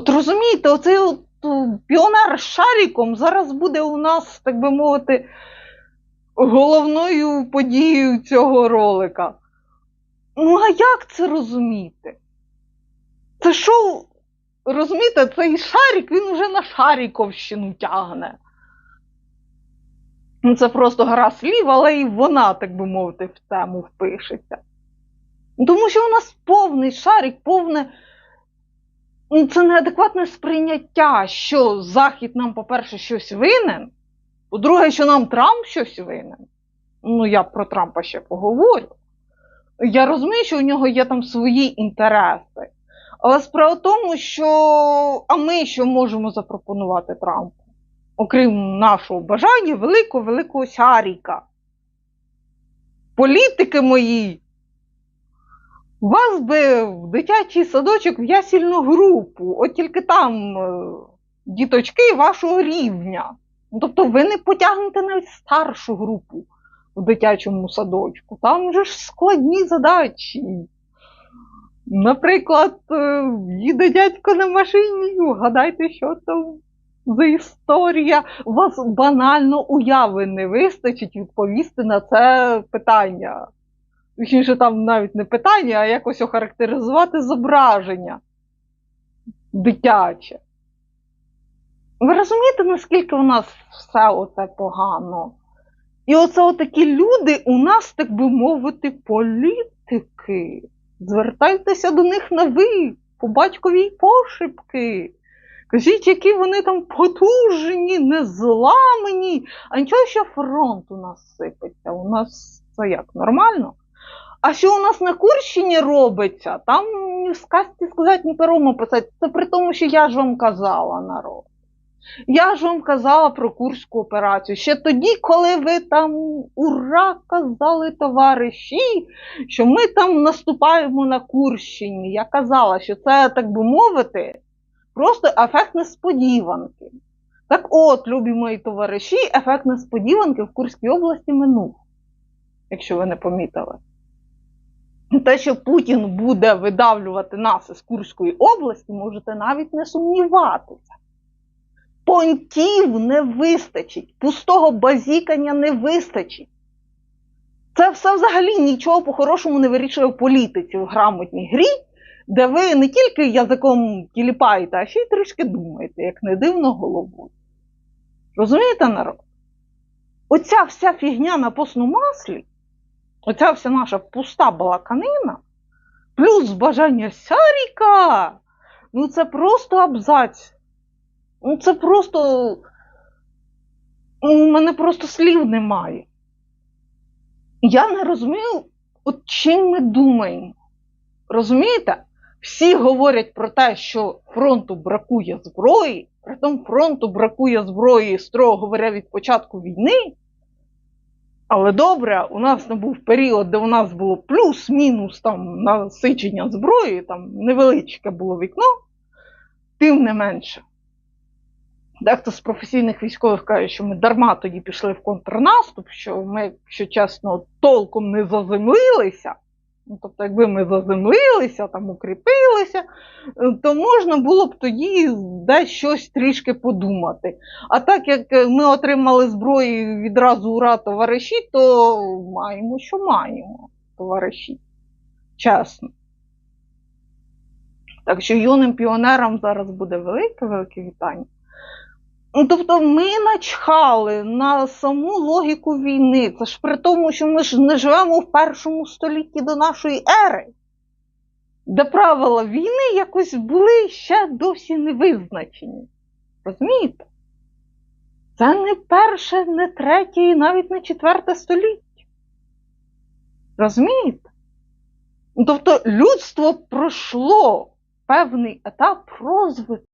От розумієте, оцей от, піонер з шариком зараз буде у нас, так би мовити, головною подією цього ролика. Ну, а як це розуміти? Це що, розумієте, цей шарик, він уже на Шаріковщину тягне. Ну, це просто гра слів, але і вона, так би мовити, в тему впишеться. Тому що у нас повний шарик, повне. Це неадекватне сприйняття, що Захід нам, по-перше, щось винен. По-друге, що нам Трамп щось винен. Ну, я про Трампа ще поговорю. Я розумію, що у нього є там свої інтереси. Але справа в тому, що а ми що можемо запропонувати Трампу? Окрім нашого бажання великого великого шаріка. Політики мої, вас би в дитячий садочок в ясільну групу, от тільки там е, діточки вашого рівня. Ну, Тобто ви не потягнете навіть старшу групу в дитячому садочку. Там же ж складні задачі. Наприклад, е, їде дядько на машині, гадайте, що там за історія. У вас банально уяви не вистачить відповісти на це питання. Точніше, там навіть не питання, а якось охарактеризувати зображення дитяче. Ви розумієте, наскільки у нас все оце погано? І оце отакі люди у нас, так би мовити, політики. Звертайтеся до них на ви, по батьковій пошепки. Кажіть, які вони там потужні, незламні. А нічого, що фронт у нас сипеться. У нас це як нормально? А що у нас на Курщині робиться, там ні в сказці сказати, ні пером описати. Це при тому, що я ж вам казала народ. Я ж вам казала про Курську операцію. Ще тоді, коли ви там ура казали, товариші, що ми там наступаємо на Курщині. Я казала, що це, так би мовити, просто ефект несподіванки. Так от, любі мої товариші, ефект несподіванки в Курській області минув, якщо ви не помітили. Те, що Путін буде видавлювати нас із Курської області, можете навіть не сумніватися. Понтів не вистачить, пустого базікання не вистачить. Це все взагалі нічого по-хорошому не вирішує в політиці в грамотній грі, де ви не тільки язиком тіліпаєте, а ще й трішки думаєте, як не дивно головою. Розумієте, народ? Оця вся фігня на постному маслі, оця вся наша пуста балаканина, плюс бажання сяріка, ну це просто абзац. Ну, це просто. ну, У мене просто слів немає. Я не розумію, от чим ми думаємо. Розумієте? Всі говорять про те, що фронту бракує зброї, притом фронту бракує зброї, строго говоря, від початку війни. Але добре, у нас не був період, де у нас було плюс-мінус там насичення зброї, там невеличке було вікно, тим не менше. Дехто з професійних військових каже, що ми дарма тоді пішли в контрнаступ, що ми, якщо чесно, толком не заземлилися. Ну, тобто, якби ми заземлилися, там укріпилися, е, то можна було б тоді десь щось трішки подумати. А так як ми отримали зброю відразу ура, товариші, то маємо, що маємо, товариші. Чесно. Так що юним піонерам зараз буде велике велике вітання. Ну, Тобто ми начхали на саму логіку війни. Це ж при тому, що ми ж не живемо в першому столітті до нашої ери, де правила війни якось були ще досі не визначені. Розумієте? Це не перше, не третє і навіть не четверте століття. Розумієте? Ну, Тобто людство пройшло певний етап розвитку.